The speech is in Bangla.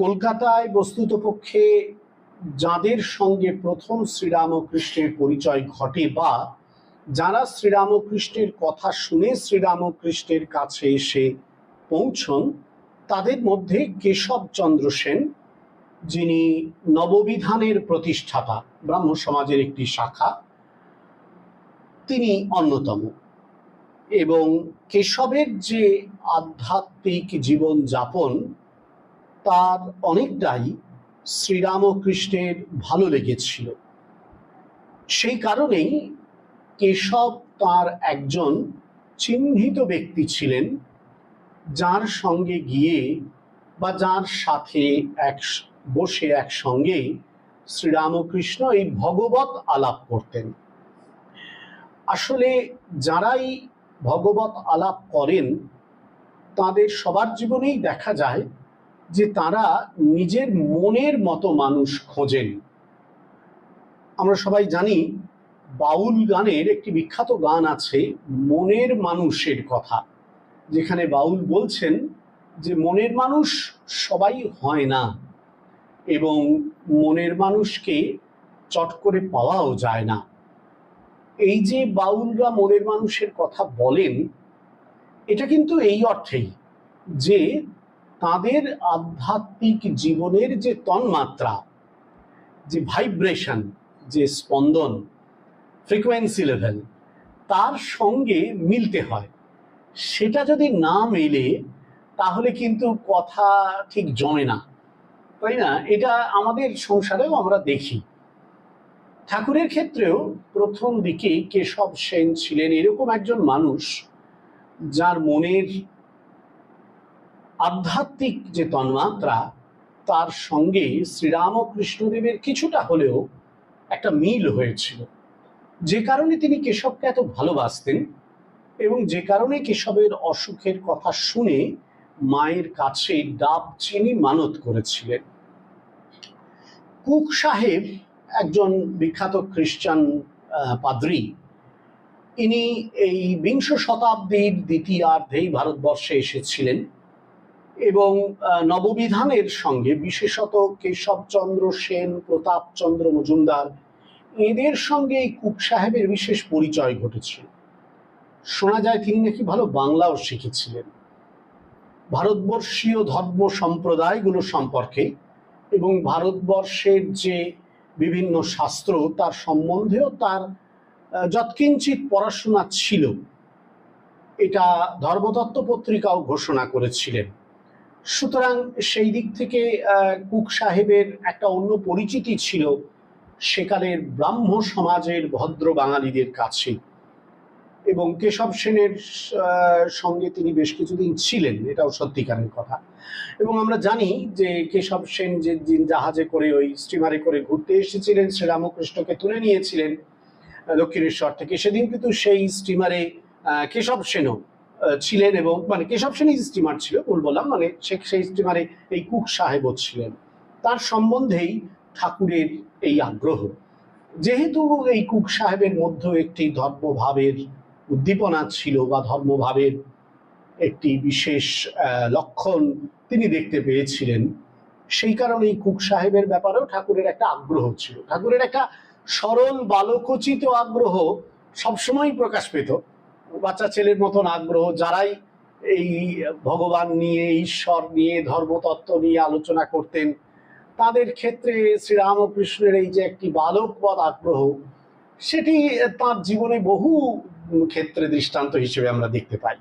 কলকাতায় বস্তুতপক্ষে যাদের সঙ্গে প্রথম শ্রীরামকৃষ্ণের পরিচয় ঘটে বা যারা শ্রীরামকৃষ্ণের কথা শুনে শ্রীরামকৃষ্ণের কাছে এসে পৌঁছন, তাদের মধ্যে কেশবচন্দ্র সেন, যিনি নববিধানের প্রতিষ্ঠাতা, ব্রাহ্ম সমাজের একটি শাখা, তিনি অন্যতম। এবং কেশবের যে আধ্যাত্মিক জীবন যাপন তার অনেকটাই শ্রীরামকৃষ্ণের ভালো লেগেছিল। সেই কারণেই কেশব তার একজন চিহ্নিত ব্যক্তি ছিলেন, যার সঙ্গে গিয়ে বা যার সাথে এক, বসে একসঙ্গে শ্রীরামকৃষ্ণ এই ভগবত আলাপ করতেন। আসলে যারাই ভগবত আলাপ করেন, তাদের সবার জীবনেই দেখা যায় যে তারা নিজের মনের মতো মানুষ খোঁজেন। আমরা সবাই জানি বাউল গানের একটি বিখ্যাত গান আছে মনের মানুষের কথা, যেখানে বাউল বলছেন যে মনের মানুষ সবাই হয় না এবং মনের মানুষকে চট করে পাওয়াও যায় না। এই যে বাউলরা মনের মানুষের কথা বলেন, এটা কিন্তু এই অর্থেই যে তাদের আধ্যাত্মিক জীবনের যে তন্মাত্রা, যে ভাইব্রেশন যে স্পন্দন ফ্রিকোয়েন্সি লেভেল তার সঙ্গে মিলতে হয়। সেটা যদি না মেলে, তাহলে কিন্তু কথা ঠিক জমে না। তাই না? এটা আমাদের সংসারেও আমরা দেখি। ঠাকুরের ক্ষেত্রেও প্রথম দিকে কেশব সেন ছিলেন এরকম একজন মানুষ, যার মনের আধ্যাত্মিক যে তন্মাত্রা, তার সঙ্গে শ্রীরামকৃষ্ণদেবের কিছুটা হলেও একটা মিল হয়েছিল। যে কারণে তিনি কেশবকে এত ভালোবাসতেন এবং যে কারণে কেশবের অসুখের কথা শুনে মায়ের কাছে ডাব চিনি মানত করেছিলেন। কুক সাহেব একজন বিখ্যাত খ্রিস্টান পাদ্রী। ইনি এই বিংশ শতাব্দীর দ্বিতীয়ার্ধেই ভারতবর্ষে এসেছিলেন। এবং নববিধানের সঙ্গে বিশেষত কেশবচন্দ্র সেন, প্রতাপচন্দ্র মজুমদার, এদের সঙ্গে এই কুক সাহেবের বিশেষ পরিচয় ঘটেছিল শোনা যায় তিনি নাকি ভালো বাংলাও শিখেছিলেন। ভারতবর্ষীয় ধর্ম সম্প্রদায়গুলো সম্পর্কে এবং ভারতবর্ষের যে বিভিন্ন শাস্ত্র, তার সম্বন্ধেও তার যৎকিঞ্চিত পড়াশোনা ছিল। এটা ধর্মতত্ত্ব পত্রিকাও ঘোষণা করেছিলেন। সুতরাং সেই দিক থেকে কুক সাহেবের একটা অন্য পরিচিতি ছিল সেকালের ব্রাহ্ম সমাজের ভদ্র বাঙালিদের কাছে। এবং কেশব সেনের সঙ্গে তিনি বেশ কিছুদিন ছিলেন, এটাও সত্যিকারের কথা। এবং আমরা জানি যে কেশব সেন যে জাহাজে করে ওই স্টিমারে করে ঘুরতে এসেছিলেন, শ্রীরামকৃষ্ণকে তুলে নিয়েছিলেন দক্ষিণেশ্বর থেকে। সেদিন কিন্তু সেই স্টিমারে কেশব সেনও ছিলেন এবং মানে কেশব সেনই স্টিমার ছিল, ভুল বললাম মানে সেই স্টিমারে এই কুক সাহেবও ছিলেন। তার সম্বন্ধেই ঠাকুরের এই আগ্রহ। যেহেতু এই কুক সাহেবের মধ্যে একটি ধর্মভাবের উদ্দীপনা ছিল বা ধর্মভাবের একটি বিশেষ লক্ষণ তিনি দেখতে পেয়েছিলেন, সেই কারণে এই কুক সাহেবের ব্যাপারেও ঠাকুরের একটা আগ্রহ ছিল। ঠাকুরের একটা সরল, বালকোচিত আগ্রহ সবসময় প্রকাশ পেত। বাচ্চা ছেলের মতন আগ্রহ, যারাই এই ভগবান নিয়ে, ঈশ্বর নিয়ে, ধর্মতত্ত্ব নিয়ে আলোচনা করতেন, তাদের ক্ষেত্রে শ্রীরামকৃষ্ণের এই যে একটি বালকবদ আগ্রহ, সেটি তার জীবনে বহু ক্ষেত্রে দৃষ্টান্ত হিসেবে আমরা দেখতে পাই।